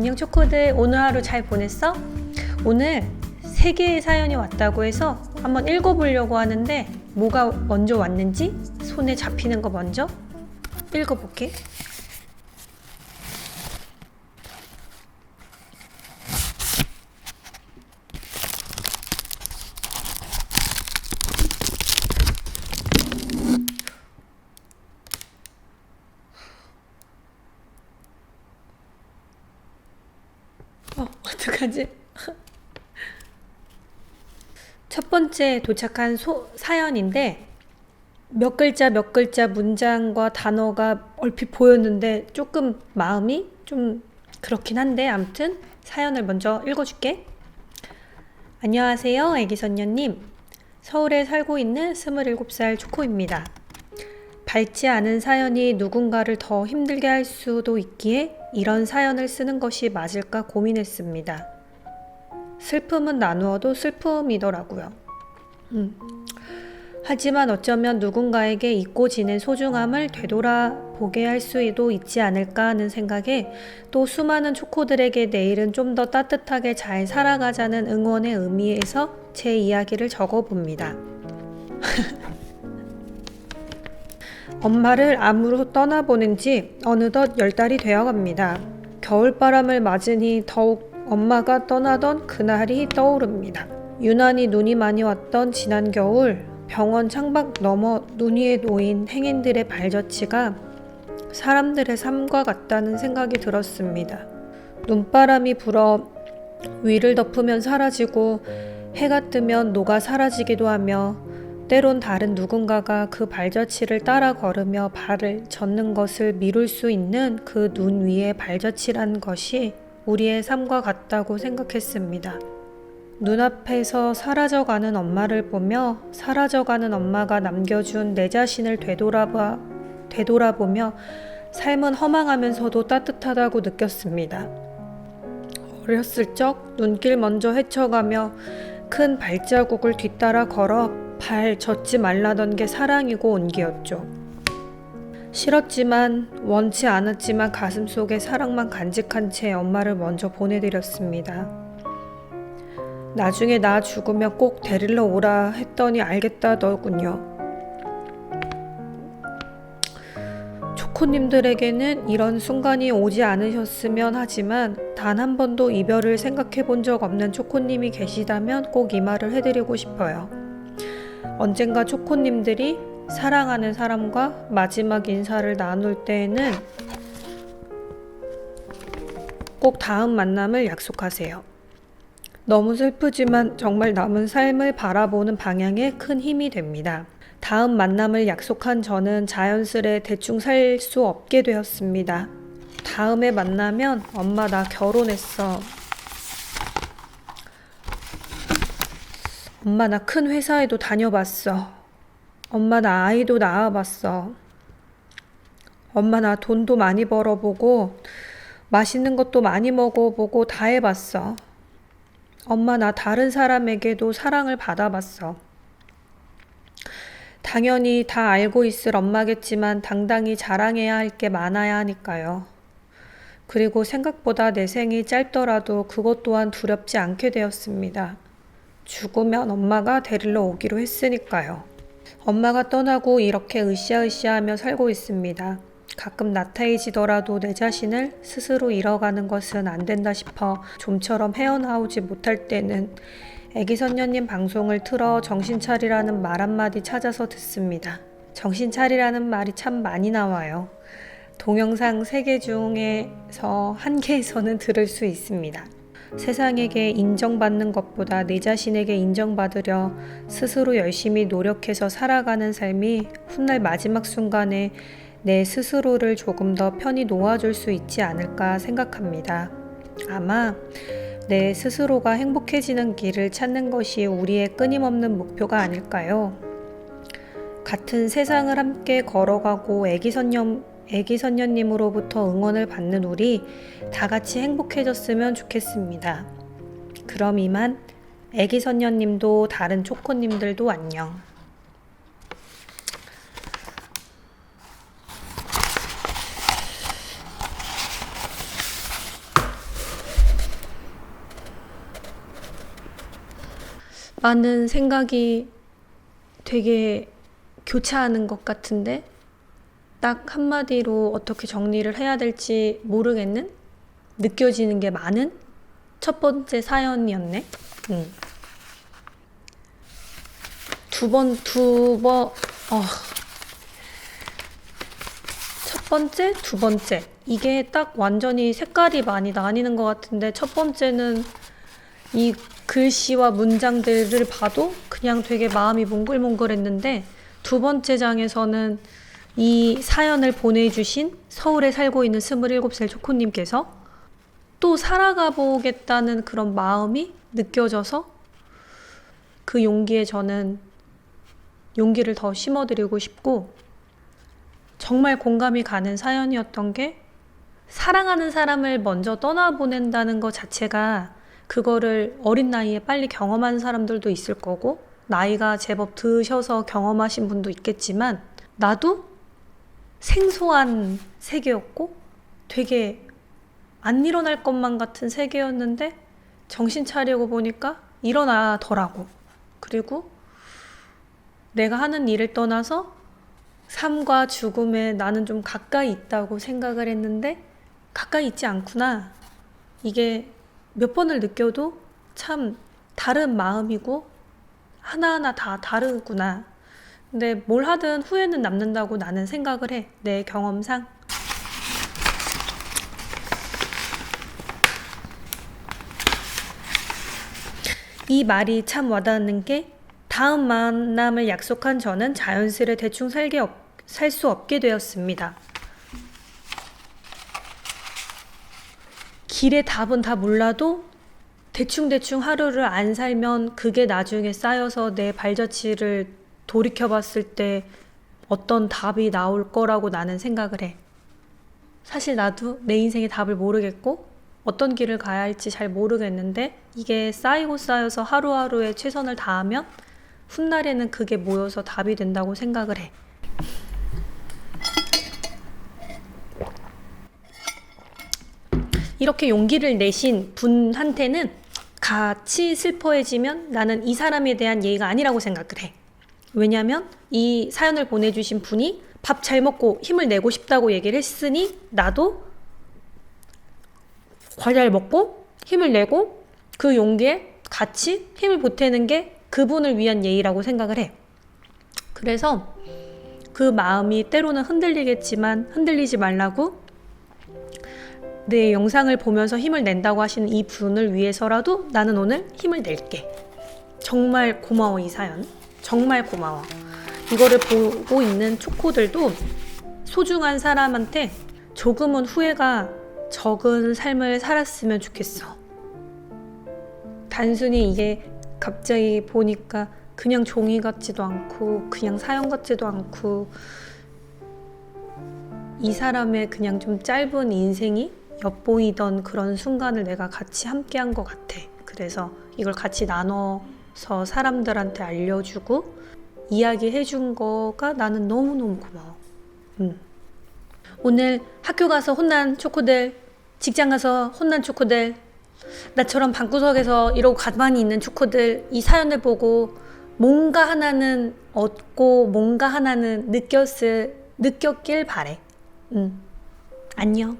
안녕 초코들 오늘 하루 잘 보냈어? 오늘 세 개의 사연이 왔다고 해서 한번 읽어보려고 하는데 뭐가 먼저 왔는지 손에 잡히는 거 먼저 읽어볼게. 어, 어떡하지? 첫 번째 도착한 소, 사연인데 몇 글자 몇 글자 문장과 단어가 얼핏 보였는데 조금 마음이 좀 그렇긴 한데 아무튼 사연을 먼저 읽어줄게. 안녕하세요, 애기선녀님. 서울에 살고 있는 27살 초코입니다. 밝지 않은 사연이 누군가를 더 힘들게 할 수도 있기에 이런 사연을 쓰는 것이 맞을까 고민했습니다. 슬픔은 나누어도 슬픔이더라고요. 음. 하지만 어쩌면 누군가에게 잊고 지낸 소중함을 되돌아 보게 할 수도 있지 않을까 하는 생각에 또 수많은 초코들에게 내일은 좀 더 따뜻하게 잘 살아가자는 응원의 의미에서 제 이야기를 적어봅니다. 엄마를 암으로 떠나보낸 지 어느덧 열 달이 되어 갑니다. 겨울바람을 맞으니 더욱 엄마가 떠나던 그날이 떠오릅니다. 유난히 눈이 많이 왔던 지난 겨울 병원 창밖 너머 눈 위에 놓인 행인들의 발자취가 사람들의 삶과 같다는 생각이 들었습니다. 눈바람이 불어 위를 덮으면 사라지고 해가 뜨면 녹아 사라지기도 하며 때론 다른 누군가가 그 발자취를 따라 걸으며 발을 젓는 것을 미룰 수 있는 그 눈 위의 발자취란 것이 우리의 삶과 같다고 생각했습니다. 눈앞에서 사라져가는 엄마를 보며 사라져가는 엄마가 남겨준 내 자신을 되돌아봐, 되돌아보며 삶은 허망하면서도 따뜻하다고 느꼈습니다. 어렸을 적 눈길 먼저 헤쳐가며 큰 발자국을 뒤따라 걸어 발 젖지 말라던 게 사랑이고 온기였죠. 싫었지만 원치 않았지만 가슴 속에 사랑만 간직한 채 엄마를 먼저 보내드렸습니다. 나중에 나 죽으면 꼭 데리러 오라 했더니 알겠다더군요. 초코님들에게는 이런 순간이 오지 않으셨으면 하지만 단 한 번도 이별을 생각해 본 적 없는 초코님이 계시다면 꼭 이 말을 해드리고 싶어요. 언젠가 초코님들이 사랑하는 사람과 마지막 인사를 나눌 때에는 꼭 다음 만남을 약속하세요. 너무 슬프지만 정말 남은 삶을 바라보는 방향에 큰 힘이 됩니다. 다음 만남을 약속한 저는 자연스레 대충 살 수 없게 되었습니다. 다음에 만나면 엄마 나 결혼했어. 엄마 나 큰 회사에도 다녀봤어. 엄마 나 아이도 낳아봤어. 엄마 나 돈도 많이 벌어보고 맛있는 것도 많이 먹어보고 다 해봤어. 엄마 나 다른 사람에게도 사랑을 받아봤어. 당연히 다 알고 있을 엄마겠지만 당당히 자랑해야 할 게 많아야 하니까요. 그리고 생각보다 내 생이 짧더라도 그것 또한 두렵지 않게 되었습니다. 죽으면 엄마가 데리러 오기로 했으니까요. 엄마가 떠나고 이렇게 으쌰으쌰하며 살고 있습니다. 가끔 나태해지더라도 내 자신을 스스로 잃어가는 것은 안 된다 싶어 좀처럼 헤어나오지 못할 때는 애기 선녀님 방송을 틀어 정신 차리라는 말 한마디 찾아서 듣습니다. 정신 차리라는 말이 참 많이 나와요. 동영상 3개 중에서 한 개에서는 들을 수 있습니다. 세상에게 인정받는 것보다 내 자신에게 인정받으려 스스로 열심히 노력해서 살아가는 삶이 훗날 마지막 순간에 내 스스로를 조금 더 편히 놓아줄 수 있지 않을까 생각합니다. 아마 내 스스로가 행복해지는 길을 찾는 것이 우리의 끊임없는 목표가 아닐까요? 같은 세상을 함께 걸어가고 애기선녀, 애기 선녀님으로부터 응원을 받는 우리 다 같이 행복해졌으면 좋겠습니다. 그럼 이만 애기 선녀님도 다른 초코님들도 안녕. 많은 생각이 되게 교차하는 것 같은데 딱 한마디로 어떻게 정리를 해야 될지 모르겠는 느껴지는 게 많은 첫 번째 사연이었네. 음. 두 번, 두 번, 어. 첫 번째, 두 번째. 이게 딱 완전히 색깔이 많이 나뉘는 것 같은데, 첫 번째는 이 글씨와 문장들을 봐도 그냥 되게 마음이 몽글몽글했는데, 두 번째 장에서는 이 사연을 보내주신 서울에 살고 있는 27살 초코님께서 또 살아가 보겠다는 그런 마음이 느껴져서 그 용기에 저는 용기를 더 심어드리고 싶고 정말 공감이 가는 사연이었던 게 사랑하는 사람을 먼저 떠나보낸다는 것 자체가 그거를 어린 나이에 빨리 경험한 사람들도 있을 거고 나이가 제법 드셔서 경험하신 분도 있겠지만 나도 생소한 세계였고 되게 안 일어날 것만 같은 세계였는데 정신 차리고 보니까 일어나더라고. 그리고 내가 하는 일을 떠나서 삶과 죽음에 나는 좀 가까이 있다고 생각을 했는데 가까이 있지 않구나. 이게 몇 번을 느껴도 참 다른 마음이고 하나하나 다 다르구나. 근데 뭘 하든 후회는 남는다고 나는 생각을 해. 내 경험상. 이 말이 참 와닿는 게 다음 만남을 약속한 저는 자연스레 대충 살게 살 수 없게 되었습니다. 길의 답은 다 몰라도 대충대충 하루를 안 살면 그게 나중에 쌓여서 내 발자취를 돌이켜 봤을 때 어떤 답이 나올 거라고 나는 생각을 해. 사실 나도 내 인생의 답을 모르겠고 어떤 길을 가야 할지 잘 모르겠는데 이게 쌓이고 쌓여서 하루하루에 최선을 다하면 훗날에는 그게 모여서 답이 된다고 생각을 해. 이렇게 용기를 내신 분한테는 같이 슬퍼해지면 나는 이 사람에 대한 예의가 아니라고 생각을 해. 왜냐면 이 사연을 보내주신 분이 밥 잘 먹고 힘을 내고 싶다고 얘기를 했으니 나도 과자를 먹고 힘을 내고 그 용기에 같이 힘을 보태는 게 그분을 위한 예의라고 생각을 해. 그래서 그 마음이 때로는 흔들리겠지만 흔들리지 말라고 내 영상을 보면서 힘을 낸다고 하시는 이 분을 위해서라도 나는 오늘 힘을 낼게. 정말 고마워, 이 사연. 정말 고마워. 이거를 보고 있는 초코들도 소중한 사람한테 조금은 후회가 적은 삶을 살았으면 좋겠어. 단순히 이게 갑자기 보니까 그냥 종이 같지도 않고 그냥 사연 같지도 않고 이 사람의 그냥 좀 짧은 인생이 엿보이던 그런 순간을 내가 같이 함께 한 것 같아. 그래서 이걸 같이 나눠 서 사람들한테 알려주고 이야기해 준 거가 나는 너무너무 고마워. 음. 오늘 학교 가서 혼난 초코들, 직장 가서 혼난 초코들, 나처럼 방구석에서 이러고 가만히 있는 초코들, 이 사연을 보고 뭔가 하나는 얻고 뭔가 하나는 느꼈을, 느꼈길 바래. 음. 안녕.